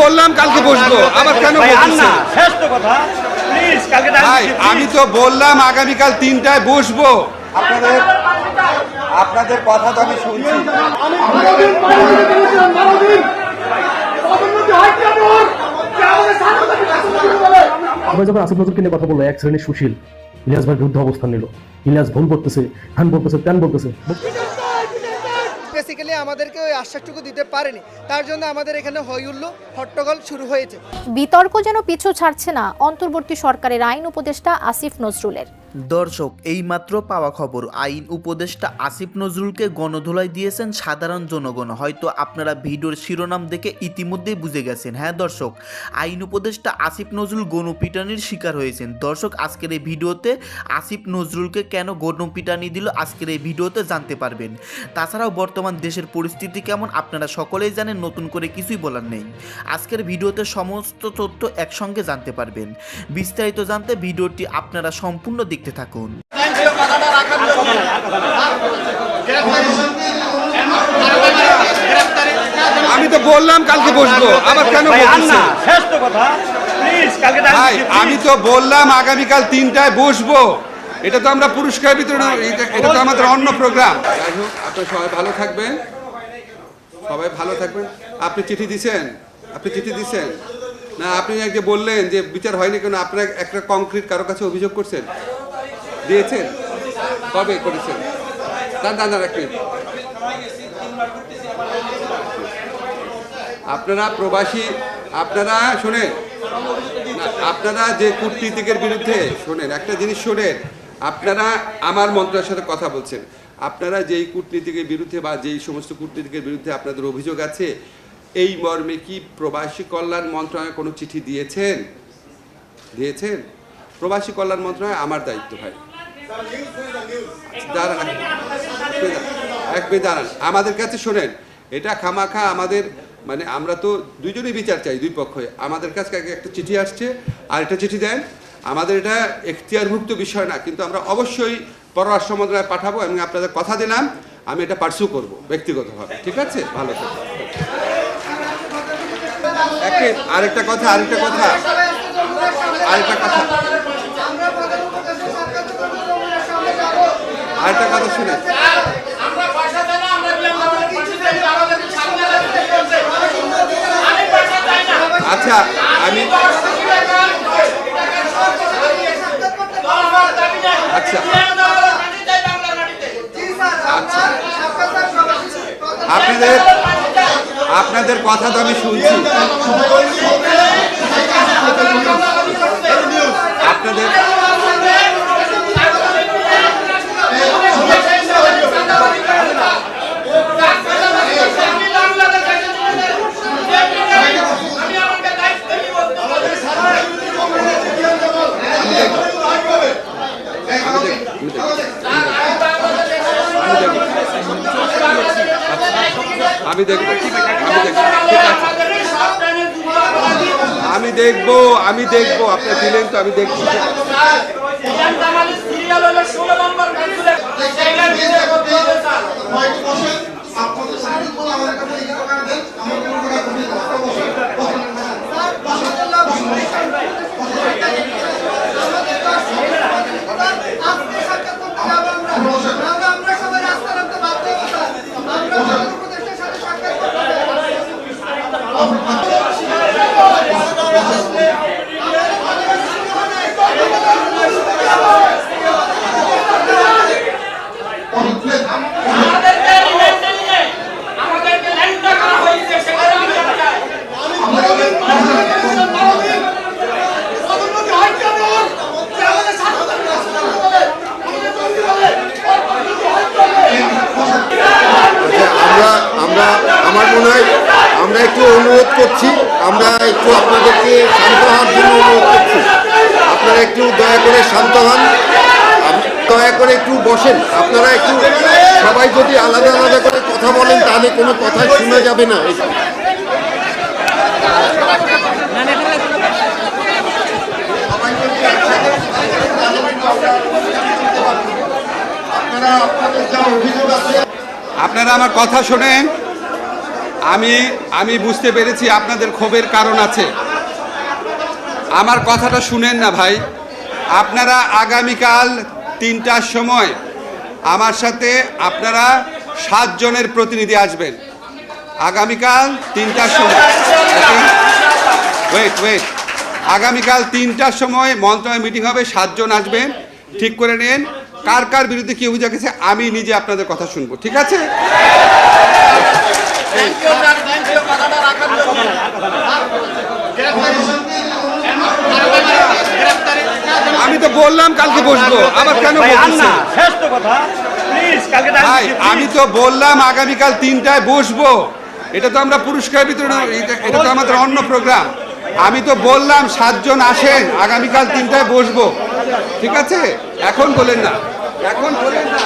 বললাম কালকে বসবো। আবার কেন ভাই, আমি তো বললাম আগামীকাল তিনটায় বসবো। আপনাদের আপনাদের কথা তো আমি শুনছি। আমরা যখন আসিফ নজরুলকে নিয়ে কথা বলল এক শ্রেণির সুশীল ইলিয়াস ভাই বিরুদ্ধে অবস্থান নিল। ইলিয়াস ভুল করতেছে হ্যান বলতেছে ত্যান বলতেছে। বেসিক্যালি আমাদেরকে ওই আশ্বাসটুকু দিতে পারেনি। তার জন্য আমাদের এখানে হই হুল্লো হট্টগোল শুরু হয়েছে। বিতর্ক যেন পিছু ছাড়ছে না, অন্তর্বর্তী সরকারের আইন উপদেষ্টা আসিফ নজরুলের। দর্শক, এইমাত্র পাওয়া খবর। আইন উপদেষ্টা আসিফ নজরুলকে গণধোলাই দিয়েছেন সাধারণ জনগণ। হয়তো আপনারা ভিডিওর শিরোনাম দেখে ইতিমধ্যেই বুঝে গেছেন। হ্যাঁ দর্শক, আইন উপদেষ্টা আসিফ নজরুল গণপিটানির শিকার হয়েছেন। দর্শক, আজকের এই ভিডিওতে আসিফ নজরুলকে কেন গণপিটানি দিল আজকের এই ভিডিওতে জানতে পারবেন। তাছাড়াও বর্তমান দেশের পরিস্থিতি কেমন আপনারা সকলেই জানেন, নতুন করে কিছুই বলার নেই। আজকের ভিডিওতে সমস্ত তথ্য একসঙ্গে জানতে পারবেন। বিস্তারিত জানতে ভিডিওটি আপনারা সম্পূর্ণ দেখতে থাকুন। আমি তো বললাম কালকে বসবো আবার কেন ভাই, আমি তো বললাম আগামীকাল তিনটায় বসবো। এটা তো আমরা পুরস্কার বিতরণ এটা এটা তো আমাদের অন্য প্রোগ্রাম। যাই হোক আপনার সবাই ভালো থাকবেন। সবাই ভালো থাকবেন। আপনি চিঠি দিছেন? আপনি চিঠি দিছেন? না আপনি আজকে বললেন যে বিচার হয়নি কেন? আপনার একটা কংক্রিট কারও কাছে অভিযোগ করছেন? দিয়েছেন? কবে করেছেন? দাঁড়ান এক মিনিট। আপনারা প্রবাসী, আপনারা শোনেন আপনারা যে কূটনীতিকের বিরুদ্ধে, শোনেন, একটা জিনিস শোনেন, আপনারা আমার মন্ত্রণালয়ের সাথে কথা বলছেন। আপনারা যেই কূটনীতিকের বিরুদ্ধে বা যেই সমস্ত কূটনীতিকের বিরুদ্ধে আপনাদের অভিযোগ আছে, এই মর্মে কি প্রবাসী কল্যাণ মন্ত্রণালয় কোনো চিঠি দিয়েছেন? দিয়েছেন? প্রবাসী কল্যাণ মন্ত্রণালয় আমার দায়িত্ব, ভাই। দাঁড়ান দাঁড়ান। আমাদের কাছে শোনেন, এটা খামাখা আমাদের মানে আমরা তো দুইজনেই বিচার চাই, দুই পক্ষে আমাদের কাছে একটা চিঠি আসছে, আর একটা চিঠি দেন। আমাদের এটা এখতিয়ারভুক্ত বিষয় না, কিন্তু আমরা অবশ্যই পররাষ্ট্র মন্ত্রণালয়ে পাঠাবো এবং আপনাদের কথা দিলাম। আমি এটা পার্সু করব, ব্যক্তিগতভাবে। ঠিক আছে? ভালো আরেকটা কথা আরেকটা কথা। আরেকটা কথা। আরেকটা কথা শুনে আচ্ছা আমি আচ্ছা। আচ্ছা। আপনাদের আপনাদের কথা তো আমি শুনছি। আপনাদের দেখব আমি দেখব। আপনি দিলেন তো আমি দেখব আমরা সবাই রাস্তা নামতে বাধ্য হব আমরা উপদেষ্টার সাথে সাক্ষাৎ করতে চাই। পদোন্নতি হয় কি এমন যে আমাদের স্বাধীনতাকে শাসন শুরু করে আমাদের তৈরি হবে পদোন্নতি হয় কি এমন আমরা আমরা আমার মনে হয় আমরা একটু অনুরোধ করছি আমরা একটু আপনাদেরকে শান্ত হওয়ার জন্য অনুরোধ করছি। আপনারা একটু দয়া করে শান্ত হন। দয়া করে একটু বসেন। আপনারা একটু সবাই যদি আলাদা আলাদা করে কথা বলেন তাহলে কোনো কথা শোনা যাবে না। আপনারা আমার কথা শোনেন। আমি আমি বুঝতে পেরেছি আপনাদের ক্ষোভের কারণ আছে। আমার কথাটা শুনেন না ভাই। আপনারা আগামীকাল তিনটার সময় আমার সাথে আপনারা সাতজনের প্রতিনিধি আসবেন। আগামীকাল তিনটার সময়। ওয়েট ওয়েট আগামীকাল তিনটার সময় মন্ত্রণালয় মিটিং হবে, সাতজন আসবেন ঠিক করে নেন। কার কার বিরুদ্ধে কি অভিযোগ আছে, আমি নিজে আপনাদের কথা শুনব। ঠিক আছে? আমি তো বললাম কালকে বসবো আবার কেন আমি তো বললাম আগামীকাল তিনটায় বসবো। এটা তো আমরা পুরস্কার বিতরণ এটা- এটা তো আমাদের অন্য প্রোগ্রাম আমি তো বললাম সাতজন আসেন আগামীকাল তিনটায় বসবো। ঠিক আছে? এখন বলেন না। এখন বলেন না।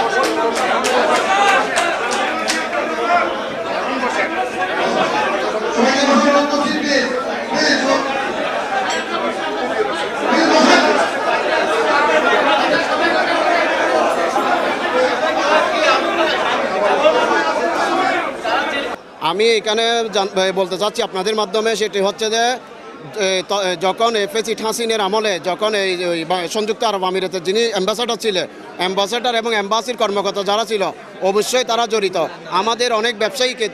আমি এখানে বলতে চাচ্ছি আপনাদের মাধ্যমে সেটি হচ্ছে যে যখন এফএসি ঠাসিনের আমলে যখন এই সংযুক্ত আরব আমিরাতের যিনি অ্যাম্বাসাডার ছিলেন অ্যাম্বাসাডার এবং অ্যাম্বাসির কর্মকর্তা যারা ছিল, অবশ্যই তারা জড়িত। আমাদের অনেক ব্যবসায়ীকে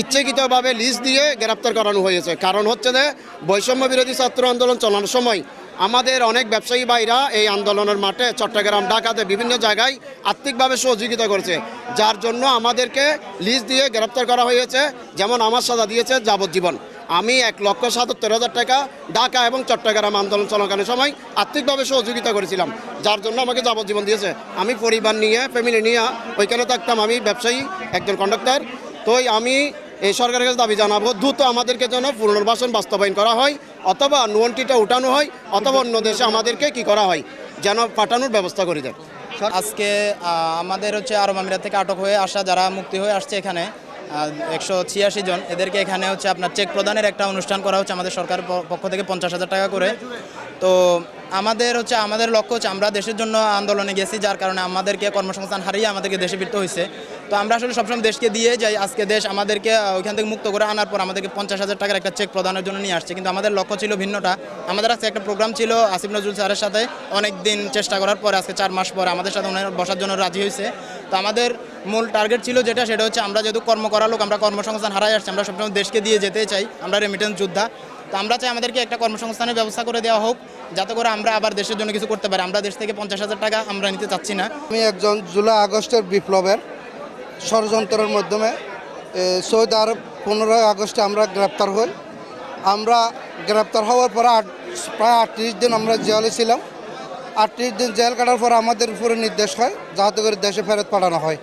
ইচ্ছাকৃতভাবে লিজ দিয়ে গ্রেপ্তার করানো হয়েছে। কারণ হচ্ছে যে বৈষম্য বিরোধী ছাত্র আন্দোলন চালানোর সময় আমাদের অনেক ব্যবসায়ী ভাইরা এই আন্দোলনের মাঠে চট্টগ্রাম, ঢাকাতে বিভিন্ন জায়গায় আর্থিকভাবে সহযোগিতা করেছে, যার জন্য আমাদেরকে লিস্ট দিয়ে গ্রেপ্তার করা হয়েছে, যেমন আমার সাজা দিয়েছে যাবজ্জীবন। আমি এক লক্ষ সাতাত্তর হাজার টাকা ঢাকা এবং চট্টগ্রাম আন্দোলন চলাকালীন সময় আর্থিকভাবে সহযোগিতা করেছিলাম, যার জন্য আমাকে যাবজ্জীবন দিয়েছে। আমি পরিবার নিয়ে ফ্যামিলি নিয়ে ওইখানে থাকতাম, আমি ব্যবসায়ী, একজন কন্ডাক্টর তো আমি এই সরকারের কাছে দাবি জানাব, দ্রুত আমাদেরকে যেন পুনর্বাসন বাস্তবায়ন করা হয়, অথবা নুয়ন্টিটা উঠানো হয়, অথবা অন্য দেশে আমাদেরকে কি করা হয়, যেন পাঠানোর ব্যবস্থা করে দেয় আজকে আমাদের হচ্ছে আরব আমিরাত থেকে আটক হয়ে আসা যারা মুক্তি হয়ে আসছে এখানে একশো ছিয়াশি জন, এদেরকে এখানে হচ্ছে আপনার চেক প্রদানের একটা অনুষ্ঠান করা হচ্ছে আমাদের সরকারের পক্ষ থেকে পঞ্চাশ হাজার টাকা করে। তো আমাদের হচ্ছে, আমাদের লক্ষ্য হচ্ছে আমরা দেশের জন্য আন্দোলনে গেছি, যার কারণে আমাদেরকে কর্মসংস্থান হারিয়ে আমাদেরকে দেশে ফিরতে হয়েছে তো আমরা আসলে সবসময় দেশকে দিয়ে যাই। আজকে দেশ আমাদেরকে ওইখান থেকে মুক্ত করে আনার পর আমাদেরকে পঞ্চাশ হাজার টাকার একটা চেক প্রদানের জন্য নিয়ে আসছে। কিন্তু আমাদের লক্ষ্য ছিল ভিন্নটা। আমাদের আজকে একটা প্রোগ্রাম ছিল আসিফ নজরুল স্যারের সাথে অনেক দিন চেষ্টা করার পরে, আজকে চার মাস পরে আমাদের সাথে ওনার বসার জন্য রাজি হয়েছে। তো আমাদের মূল টার্গেট ছিল যেটা, সেটা হচ্ছে আমরা যেহেতু কর্ম করা লোক, আমরা কর্মসংস্থান হারাই আসছি, আমরা সবসময় দেশকে দিয়ে যেতে চাই, আমরা রেমিটেন্স যোদ্ধা। তো আমরা চাই আমাদেরকে একটা কর্মসংস্থানের ব্যবস্থা করে দেওয়া হোক, যাতে করে আমরা আবার দেশের জন্য কিছু করতে পারি। আমরা দেশ থেকে পঞ্চাশ হাজার টাকা আমরা নিতে চাচ্ছি না। আমি একজন জুলাই আগস্টের বিপ্লবের ষড়যন্ত্রের মাধ্যমে এ, সৌদি আরব পনেরোই আগস্টে আমরা গ্রেপ্তার হই। আমরা গ্রেপ্তার হওয়ার পর আট প্রায় আটত্রিশ দিন আমরা জেলে ছিলাম। আটত্রিশ দিন জেল কাটার পর আমাদের উপরে নির্দেশ হয় যাতে করে দেশে ফেরত পাঠানো হয়।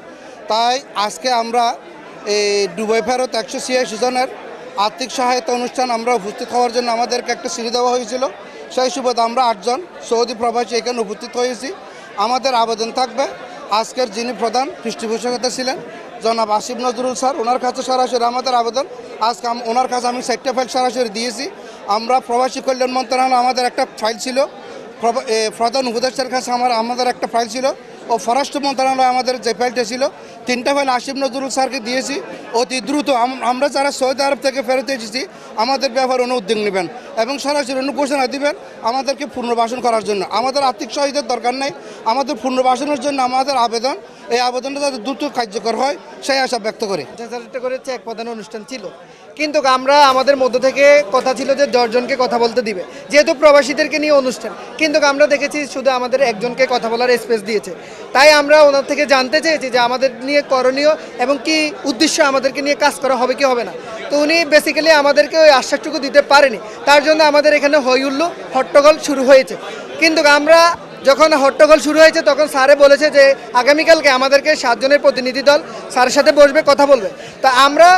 তাই আজকে আমরা এই দুবাই ফেরত একশো ছিয়াশি জনের আর্থিক সহায়তা অনুষ্ঠান আমরা উপস্থিত হওয়ার জন্য আমাদেরকে একটা সিঁড়ি দেওয়া হয়েছিল। সেই সুবাদে আমরা আটজন সৌদি প্রবাসী এখানে উপস্থিত হয়েছি। আমাদের আবেদন থাকবে। আজকের যিনি প্রধান পৃষ্ঠপোষকতা ছিলেন, জনাব আসিফ নজরুল স্যার, ওনার কাছে সরাসরি আমাদের আবেদন। আজকে ওনার কাছে আমি চারটে ফাইল সরাসরি দিয়েছি। আমরা প্রবাসী কল্যাণ মন্ত্রণালয় আমাদের একটা ফাইল ছিল। প্রধান উপদেষ্টার কাছে আমার আমাদের একটা ফাইল ছিল। ও স্বরাষ্ট্র মন্ত্রণালয় আমাদের যে ফাইলটা ছিল তিনটা ফাইল আসিফ নজরুল স্যারকে দিয়েছি। অতি দ্রুত আমরা যারা সৌদি আরব থেকে ফেরত এসেছি, আমাদের ব্যাপারে অনু উদ্যোগ নেবেন এবং সরাসরি অনু ঘোষণা দিবেন আমাদেরকে পুনর্বাসন করার জন্য। আমাদের আর্থিক সহায়তার দরকার নেই, আমাদের পুনর্বাসনের জন্য আমাদের আবেদন, এই আবেদনটা যাতে দ্রুত কার্যকর হয়, সেই আশা ব্যক্ত করি। হাজারটা করে চেক প্রদান অনুষ্ঠান ছিল। কিন্তু আমরা আমাদের মধ্য থেকে কথা ছিল যে দশজনকে কথা বলতে দিবে, যেহেতু প্রবাসীদেরকে নিয়ে অনুষ্ঠান। কিন্তু আমরা দেখেছি শুধু আমাদের একজনকে কথা বলার স্পেস দিয়েছে। তাই আমরা ওনার থেকে জানতে চেয়েছি যে আমাদের নিয়ে করণীয় এবং কি উদ্দেশ্য আমাদেরকে নিয়ে কাজ করা হবে কি হবে না। তো উনি বেসিক্যালি আমাদেরকে ওই আশ্বাসটুকু দিতে পারেনি। তার জন্য আমাদের এখানে হই উল্লু হট্টগোল শুরু হয়েছে। কিন্তু আমরা যখন হট্টগোল শুরু হয়েছে, তখন স্যারে বলেছে যে, আগামীকালকে আমাদেরকে সাতজনের প্রতিনিধি দল স্যারের সাথে বসবে, কথা বলবে। তা আমরা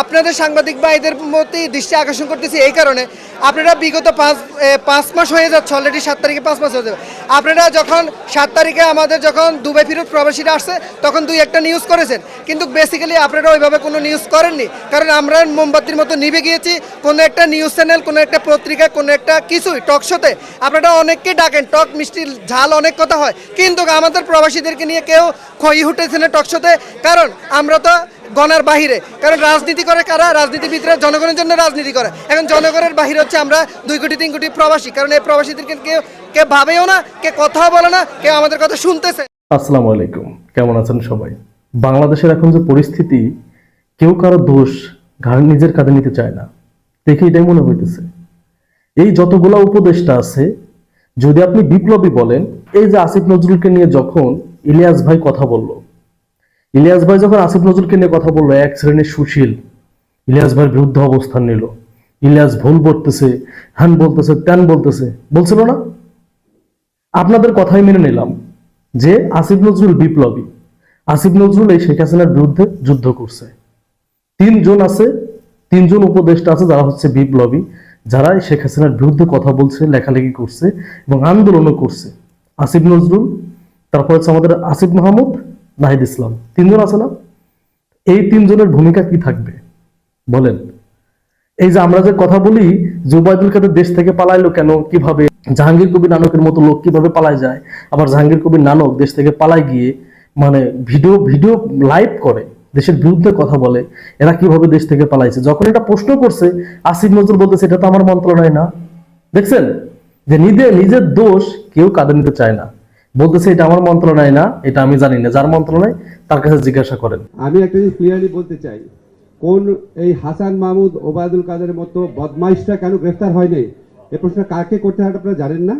আপনাদের সাংবাদিক ভাইদের প্রতি দৃষ্টি আকর্ষণ করতেছি এই কারণে। আপনারা বিগত পাঁচ পাঁচ মাস হয়ে যাচ্ছে অলরেডি সাত তারিখে পাঁচ মাস হয়ে যাবে। আপনারা যখন সাত তারিখে আমাদের যখন দুবাই ফিরত প্রবাসীরা আসছে, তখন দুই একটা নিউজ করেছেন। কিন্তু বেসিক্যালি আপনারা ওইভাবে কোনো নিউজ করেননি। কারণ আমরা মোমবাতির মতো নিভে গিয়েছি, কোনো একটা নিউজ চ্যানেল কোনো একটা পত্রিকা, কোনো একটা কিছুই টক শোতে আপনারা অনেককে ডাকেন টক মিষ্টি, ঝাল অনেক কথা হয়। কিন্তু আমাদের প্রবাসীদেরকে নিয়ে কেউ খই উঠেছে না টক শোতে কারণ আমরা তো গণার বাহিরে। কারণ রাজনীতি করে কারা? রাজনীতিবিদরা জনগণের জন্য রাজনীতি করে। এখন জনগণের বাহিরে হচ্ছে আমরা দুই কোটি, তিন কোটি প্রবাসী। কারণ এই প্রবাসীদেরকে কেউ কে ভাবেও না, কে কথাও বলে না, কেউ আমাদের কথা শুনতেছে। আসসালামু আলাইকুম। কেমন আছেন সবাই? বাংলাদেশের এখন যে পরিস্থিতি, কেউ কারও দোষ ঘাড় নিজের কাঁধে নিতে চায় না। দেখে এটাই মনে হইতেছে। এই যতগুলা উপদেষ্টা আছে, যদি আপনি বিপ্লবী বলেন, এই যে আসিফ নজরুলকে নিয়ে যখন ইলিয়াস ভাই কথা বলল ইলিয়াস ভাই যখন আসিফ নজরুলকে নিয়ে কথা বলল, এক শ্রেণির সুশীল, ইলিয়াস ভাইয়ের বিরুদ্ধে অবস্থান নিল। ইলিয়াস ভুল বলতেছে, হ্যান বলতেছে, ত্যান বলতেছে। বলছিল না? আপনাদের কথাই মেনে নিলাম যে আসিফ নজরুল বিপ্লবী। আসিফ নজরুল এই শেখ হাসিনার বিরুদ্ধে যুদ্ধ করছে। তিনজন আছে, তিনজন উপদেষ্টা আছে যারা হচ্ছে বিপ্লবী, যারা শেখ হাসিনার বিরুদ্ধে কথা বলছে, লেখালেখি করছে এবং আন্দোলনও করছে। আসিফ নজরুল, তারপর হচ্ছে আমাদের আসিফ মাহমুদ নাহিদ ইসলাম। তিনজন আছে না? এই তিনজনের ভূমিকা কি থাকবে? বলেন। এই যে আমরা যে কথা বলি যে ওবায়দুল কাদের দেশ থেকে পালাইলো কেন? কীভাবে? জাহাঙ্গীর কবির নানকের মতো লোক কীভাবে পালায় যায়? আবার জাহাঙ্গীর কবির নানক দেশ থেকে পালায় গিয়ে মানে ভিডিও ভিডিও লাইভ করে, দেশের বিরুদ্ধে কথা বলে, এরা কীভাবে দেশ থেকে পালাইছে? যখন এটা প্রশ্ন করছে, আসিফ নজরুল বলতেছে, এটা তো আমার মন্ত্রণায় না। দেখছেন? যে নিজে, নিজের দোষ কেউ কাঁধে নিতে চায় না। বলতেছে এটা আমার মন্ত্রণালয় না এটা আমি জানি না। যার মন্ত্রণালয় তার কাছে জিজ্ঞাসা করেন। আমি একটা জিনিস ক্লিয়ারলি বলতে চাই কোন এই হাসান মাহমুদ ওবায়দুল কাদের মতো বদমাইশটা কেন গ্রেফতার হয়নি এ প্রশ্ন কাকে করতে হয় আপনারা জানেন না?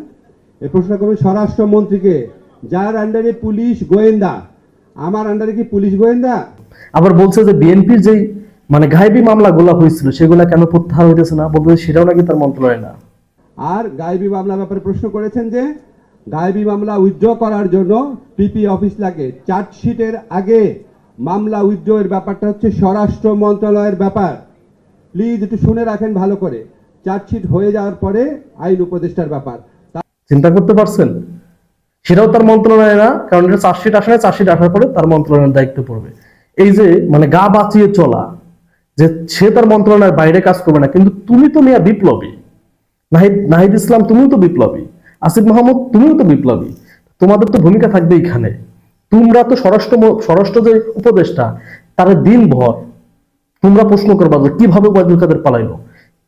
এ প্রশ্ন করবেন স্বরাষ্ট্রমন্ত্রীকে যার আন্ডারে পুলিশ গোয়েন্দা। আমার আন্ডারে কি পুলিশ গোয়েন্দা? আবার বলছে যে বিএনপির যেই মানে গায়েবী মামলাগুলো হয়েছিল সেগুলা কেন প্রত্যাহার হইতেছে না? বলতে সেটাও নাকি তার মন্ত্রণালয় না। আর গায়েবী মামলা ব্যাপারে প্রশ্ন করেছেন যে গায়েবী মামলা উইথড্র করার জন্য পিপি অফিস লাগে। চার্জশিটের আগে মামলা উইথড্র এর ব্যাপারটা হচ্ছে স্বরাষ্ট্র মন্ত্রণালয়ের ব্যাপার। প্লিজ একটু শুনে রাখেন ভালো করে। চার্জশিট হয়ে যাওয়ার পরে আইন উপদেষ্টার ব্যাপার। চিন্তা করতে পারছেন? সেটাও তার মন্ত্রণালয় না, কারণ এটা চার্জশিট আসে না, চার্জশিট আসার পরে তার মন্ত্রণালয়ের দায়িত্ব পড়বে। এই যে মানে গা বাঁচিয়ে চলা, যে সে তার মন্ত্রণালয়ের বাইরে কাজ করবে না, কিন্তু তুমি তো মিয়া বিপ্লবী। নাহিদ নাহিদ ইসলাম, তুমিও তো বিপ্লবী। আসিফ মাহমুদ, তুমিও তো বিপ্লবী। তোমাদের তো ভূমিকা থাকবে এখানে। তোমরা তো স্বরাষ্ট্র স্বরাষ্ট্র যে উপদেষ্টা, তারা দিনভর তোমরা প্রশ্ন করবা যে কীভাবে ওয়াজুল কাদের পালাইলো?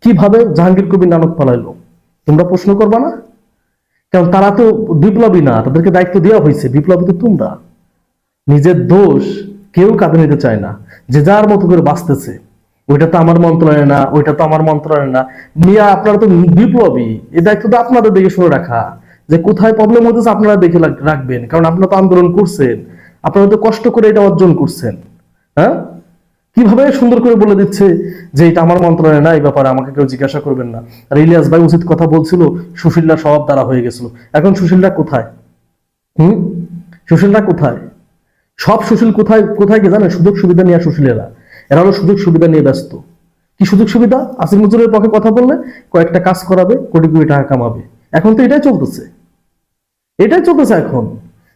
কীভাবে জাহাঙ্গীর কবির নানক পালাইলো? তোমরা প্রশ্ন করবা না? কারণ তারা তো বিপ্লবী না, তাদেরকে দায়িত্ব দেওয়া হয়েছে। বিপ্লবী তো তোমরা। নিজের দোষ কেউ কাঁধে নিতে চায় না। যে যার মতো করে বাঁচতেছে। ওইটা তো আমার মন্ত্রণালয় না, ওইটা তো আমার মন্ত্রণালয় না। মিয়া, আপনারা তো বিপ্লবী, এই দায়িত্ব তো আপনাদের দেখে শুনে রাখা। যে কোথায় প্রবলেম হতেছে আপনারা দেখে রাখবেন, কারণ আপনারা তো আন্দোলন করছেন। আপনারা তো কষ্ট করে এটা অর্জন করছেন হ্যাঁ? কীভাবে সুন্দর করে বলে দিচ্ছে যে এটা আমার মন্ত্রণালয় না, এই ব্যাপারে আমাকে কেউ জিজ্ঞাসা করবেন না। আর ইলিয়াস ভাই উচিত কথা বলছিল, সুশীলরা স্বভাব দ্বারা হয়ে গেছিল। এখন সুশীলরা কোথায়? হুম? সুশীলরা কোথায়? সব সুশীল কোথায় কোথায় গিয়ে জানেন সুযোগ সুবিধা নিয়ে সুশীলেরা। এরা হলো সুযোগ সুবিধা নিয়ে ব্যস্ত। কি সুযোগ সুবিধা? আসিফ নজরুলের পক্ষে কথা বললে কয়েকটা কাজ করাবে, কোটি কোটি টাকা কামাবে। এখন তো এটাই চলতেছে। এটাই চলতেছে এখন।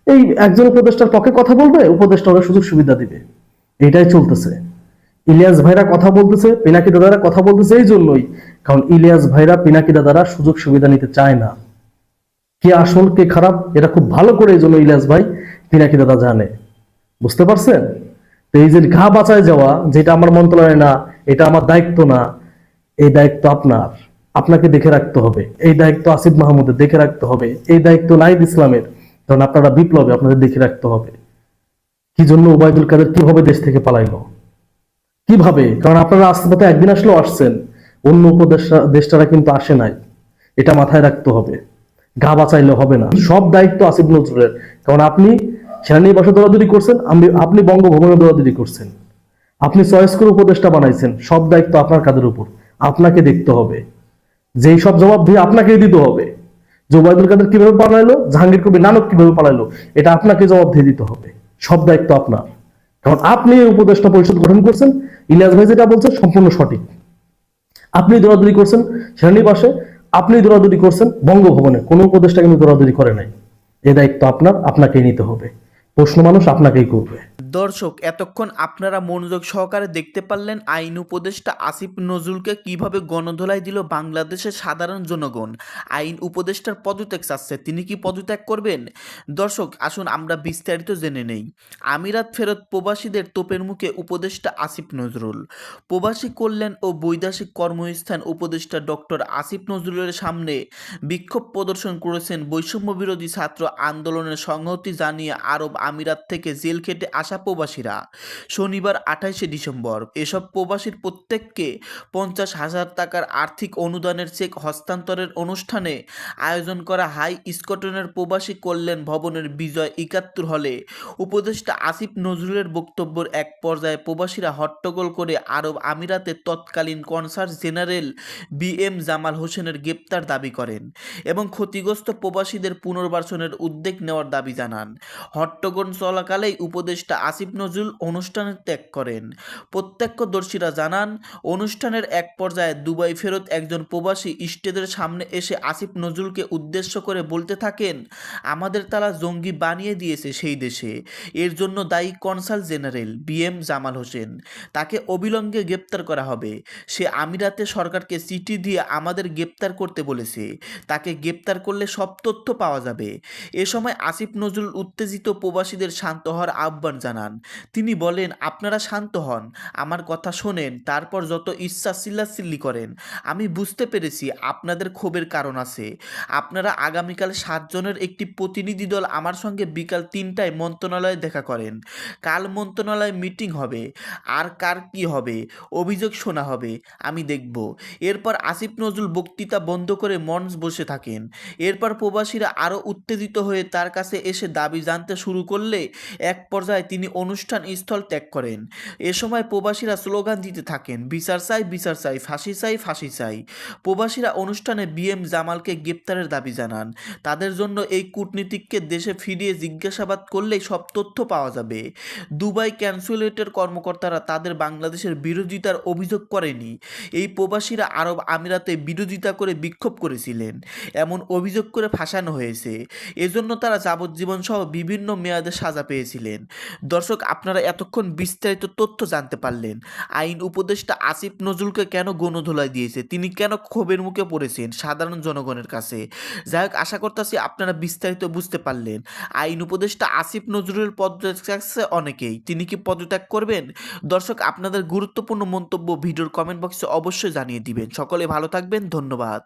এই একজন উপদেষ্টার পক্ষে কথা বলবে, উপদেষ্টা ওরা সুযোগ সুবিধা দিবে। এটাই চলতেছে। ইলিয়াস ভাইরা কথা বলতেছে, পিনাকি দাদারা কথা বলতেছে এই জন্যই। কারণ ইলিয়াস ভাইরা পিনাকি দাদারা সুযোগ সুবিধা নিতে চায় না। কে আসল, কে খারাপ, এটা খুব ভালো করে এই জন্য ইলিয়াস ভাই পিনাকি দাদা জানে। বুঝতে পারছেন? এই যে ঘা বাঁচায় যাওয়া, যেটা আমার মন্ত্রণালয় না, এটা আমার দায়িত্ব না, এই দায়িত্ব আপনার। আপনাকে দেখে রাখতে হবে। এই দায়িত্ব আসিফ মাহমুদের দেখে রাখতে হবে। এই দায়িত্ব নাইদ ইসলামের। কারণ আপনারা বিপ্লবে, আপনাদের দেখে রাখতে হবে। কি জন্য ওবায়দুল কাদের কীভাবে দেশ থেকে পালাইলো? কীভাবে? কারণ আপনারা আসতে পথে একদিন আসলেও আসছেন। অন্য উপদেষ্টা দেশটারা কিন্তু আসে নাই। এটা মাথায় রাখতে হবে। গা বাঁচাইলে হবে না। সব দায়িত্ব আসিফ নজরুলের। কারণ আপনি সেনানিবাসে দৌড়াদৌড়ি করছেন, আমি, আপনি বঙ্গভবনে দৌড়াদৌড়ি করছেন, আপনি চয়েস করে উপদেষ্টা বানাইছেন, সব দায়িত্ব আপনার কাদের উপর। আপনাকে দেখতে হবে। যেই সব জবাব দিয়ে আপনাকেই দিতে হবে। যে কাদের কীভাবে পালাইলো, জাহাঙ্গীর কবির নানক কীভাবে পালাইলো, এটা আপনাকে জবাব দিয়ে দিতে হবে। সব দায়িত্ব আপনার। কারণ আপনি উপদেষ্টা পরিষদ গঠন করছেন, ইলিয়াস ভাই যেটা বলছেন সম্পূর্ণ সঠিক। আপনি দৌড়াদৌড়ি করছেন সেনানিবাসে আপনি দৌড়াদৌড়ি করছেন বঙ্গভবনে, কোনো উপদেষ্টা কিন্তু দৌড়াদৌড়ি করে নাই। এ দায়িত্ব আপনার, আপনাকেই নিতে হবে। প্রশ্ন মানুষ আপনাকেই করবে। দর্শক, এতক্ষণ আপনারা মনোযোগ সহকারে দেখতে পারলেন আইন উপদেষ্টা আসিফ নজরুলকে কীভাবে গণধোলাই দিল বাংলাদেশের সাধারণ জনগণ। আইন উপদেষ্টার পদত্যাগ চাচ্ছে, তিনি কি পদত্যাগ করবেন? দর্শক, আসুন আমরা বিস্তারিত জেনে নেই। আমিরাত ফেরত প্রবাসীদের তোপের মুখে উপদেষ্টা আসিফ নজরুল। প্রবাসী কল্যাণ ও বৈদেশিক কর্মস্থান উপদেষ্টা ডক্টর আসিফ নজরুলের সামনে বিক্ষোভ প্রদর্শন করেছেন বৈষম্য বিরোধী ছাত্র আন্দোলনের সংহতি জানিয়ে আরব আমিরাত থেকে জেল খেটে আসা প্রবাসীরা। শনিবার আঠাইশে ডিসেম্বর, এসব প্রবাসীর প্রত্যেককে পঞ্চাশ হাজার টাকার আর্থিক অনুদানের চেক হস্তান্তরের অনুষ্ঠানে আয়োজন করা হাই স্কটনের প্রবাসী কল্যাণ ভবনের বিজয় একাত্তর হলে উপদেষ্টা আসিফ নজরুলের বক্তব্যের এক পর্যায়ে প্রবাসীরা হট্টগোল করে আরব আমিরাতের তৎকালীন consul general B M Jamal হোসেনের গ্রেপ্তার দাবি করেন এবং ক্ষতিগ্রস্ত প্রবাসীদের পুনর্বাসনের উদ্যোগ নেওয়ার দাবি জানান। হট্টগোল চলাকালেই উপদেষ্টা আসিফ নজরুল অনুষ্ঠানে ত্যাগ করেন। প্রত্যক্ষদর্শীরা জানান, অনুষ্ঠানের এক পর্যায়ে দুবাই ফেরত একজন প্রবাসী স্টেজের সামনে এসে আসিফ নজরুলকে উদ্দেশ্য করে বলতে থাকেন, আমাদের তারা জঙ্গি বানিয়ে দিয়েছে সেই দেশে। এর জন্য দায়ী consul general B M Jamal Hossain. তাকে অবিলম্বে গ্রেপ্তার করা হবে। সে আমিরাতে সরকারকে চিঠি দিয়ে আমাদের গ্রেপ্তার করতে বলেছে। তাকে গ্রেপ্তার করলে সব তথ্য পাওয়া যাবে। এ সময় আসিফ নজরুল উত্তেজিত প্রবাসীদের শান্ত হওয়ার আহ্বান জানান। তিনি বলেন, আপনারা শান্ত হন, আমার কথা শোনেন, তারপর যত ইচ্ছা চিল্লাচিল্লি করেন। আমি বুঝতে পেরেছি আপনাদের ক্ষোভের কারণ আছে। আপনারা আগামীকাল সাতজনের একটি প্রতিনিধি দল আমার সঙ্গে বিকাল তিনটায় মন্ত্রণালয়ে দেখা করেন। কাল মন্ত্রণালয়ে মিটিং হবে। আর কার কি হবে? অভিযোগ শোনা হবে। আমি দেখব। এরপর আসিফ নজরুল বক্তৃতা বন্ধ করে মঞ্চ বসে থাকেন। এরপর প্রবাসীরা আরও উত্তেজিত হয়ে তার কাছে এসে দাবি জানতে শুরু করলে এক পর্যায়ে তিনি অনুষ্ঠান স্থল ত্যাগ করেন। এ সময় প্রবাসীরা স্লোগান দিতে থাকেন, বিচার চাই বিচার চাই, ফাঁসি চাই ফাঁসি চাই। প্রবাসীরা অনুষ্ঠানে বিএম জামালকে গ্রেপ্তারের দাবি জানান। তাদের জন্য এই কূটনীতিককে দেশে ফিরিয়ে জিজ্ঞাসাবাদ করলেই সব তথ্য পাওয়া যাবে। দুবাই ক্যান্সুলেটের কর্মকর্তারা তাদের বাংলাদেশের বিরোধিতার অভিযোগ করেনি। এই প্রবাসীরা আরব আমিরাতে বিরোধিতা করে বিক্ষোভ করেছিলেন। এমন অভিযোগ করে ফাঁসানো হয়েছে। এজন্য তারা যাবজ্জীবন সহ বিভিন্ন মেয়াদে সাজা পেয়েছিলেন। দর্শক, আপনারা এতক্ষণ বিস্তারিত তথ্য জানতে পারলেন। আইন উপদেষ্টা আসিফ নজরুলকে কেন গণধোলাই দিয়েছে? তিনি কেন ক্ষোভের মুখে পড়েছেন সাধারণ জনগণের কাছে? যাই হোক, আশা করতেছি আপনারা বিস্তারিত বুঝতে পারলেন। আইন উপদেষ্টা আসিফ নজরুলের পদত্যাগ অনেকেই। তিনি কি পদত্যাগ করবেন? দর্শক, আপনাদের গুরুত্বপূর্ণ মন্তব্য ভিডিওর কমেন্ট বক্সে অবশ্যই জানিয়ে দিবেন। সকলে ভালো থাকবেন, ধন্যবাদ।